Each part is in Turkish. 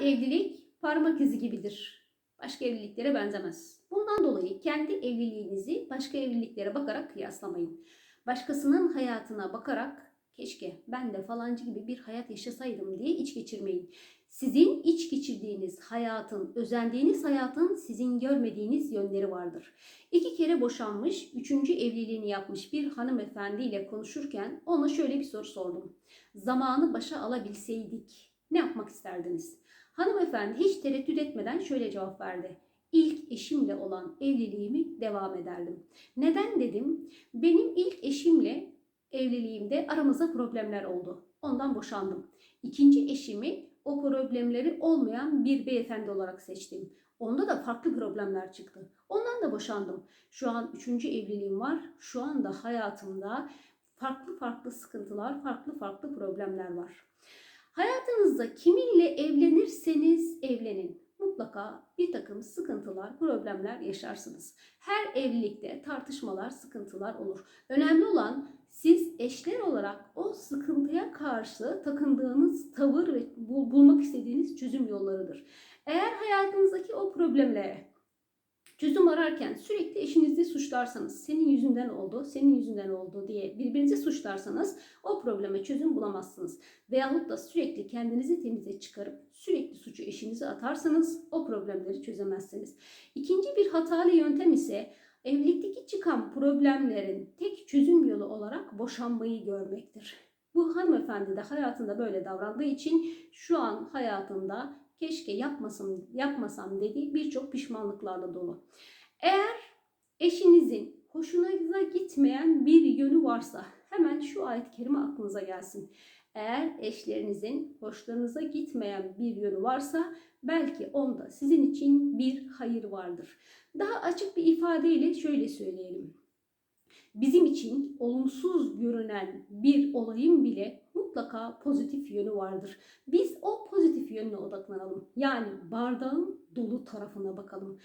Evlilik parmak izi gibidir. Başka evliliklere benzemez. Bundan dolayı kendi evliliğinizi başka evliliklere bakarak kıyaslamayın. Başkasının hayatına bakarak keşke ben de falancı gibi bir hayat yaşasaydım diye iç geçirmeyin. Sizin iç geçirdiğiniz hayatın, özendiğiniz hayatın sizin görmediğiniz yönleri vardır. İki kere boşanmış, üçüncü evliliğini yapmış bir hanımefendiyle konuşurken ona şöyle bir soru sordum. Zamanı başa alabilseydik ne yapmak isterdiniz? Hanımefendi hiç tereddüt etmeden şöyle cevap verdi. İlk eşimle olan evliliğimi devam ederdim. Neden dedim? Benim ilk eşimle evliliğimde aramızda problemler oldu. Ondan boşandım. İkinci eşimi o problemleri olmayan bir beyefendi olarak seçtim. Onda da farklı problemler çıktı. Ondan da boşandım. Şu an üçüncü evliliğim var. Şu anda hayatımda farklı farklı sıkıntılar, farklı farklı problemler var. Hayatınızda kiminle evlenirseniz evlenin. Mutlaka bir takım sıkıntılar, problemler yaşarsınız. Her evlilikte tartışmalar, sıkıntılar olur. Önemli olan siz eşler olarak o sıkıntıya karşı takındığınız tavır ve bul- bulmak istediğiniz çözüm yollarıdır. Eğer hayatınızdaki o problemlere çözüm ararken sürekli eşinizi suçlarsanız, senin yüzünden oldu, senin yüzünden oldu diye birbirinizi suçlarsanız o probleme çözüm bulamazsınız. Veyahut da sürekli kendinizi temize çıkarıp sürekli suçu eşinize atarsanız o problemleri çözemezsiniz. İkinci bir hatalı yöntem ise evlilikteki çıkan problemlerin tek çözüm yolu olarak boşanmayı görmektir. Bu hanımefendi de hayatında böyle davrandığı için şu an hayatında keşke yapmasam, yapmasam dediği birçok pişmanlıklarla dolu. Eğer eşinizin hoşunuza gitmeyen bir yönü varsa hemen şu ayet-i kerime aklınıza gelsin. Eğer eşlerinizin hoşlarınıza gitmeyen bir yönü varsa belki onda sizin için bir hayır vardır. Daha açık bir ifadeyle şöyle söyleyelim. Bizim için olumsuz görünen bir olayın bile mutlaka pozitif yönü vardır. Biz o pozitif yönüne odaklanalım. Yani bardağın dolu tarafına bakalım.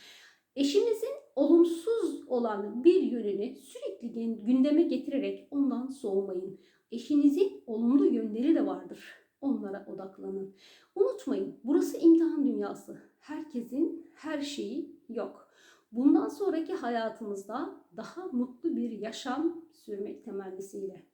Eşinizin olumsuz olan bir yönünü sürekli gün- gündeme getirerek ondan soğumayın. Eşinizin olumlu yönleri de vardır. Onlara odaklanın. Unutmayın, burası imtihan dünyası. Herkesin her şeyi yok. Bundan sonraki hayatımızda daha mutlu bir yaşam sürmek temennisiyle.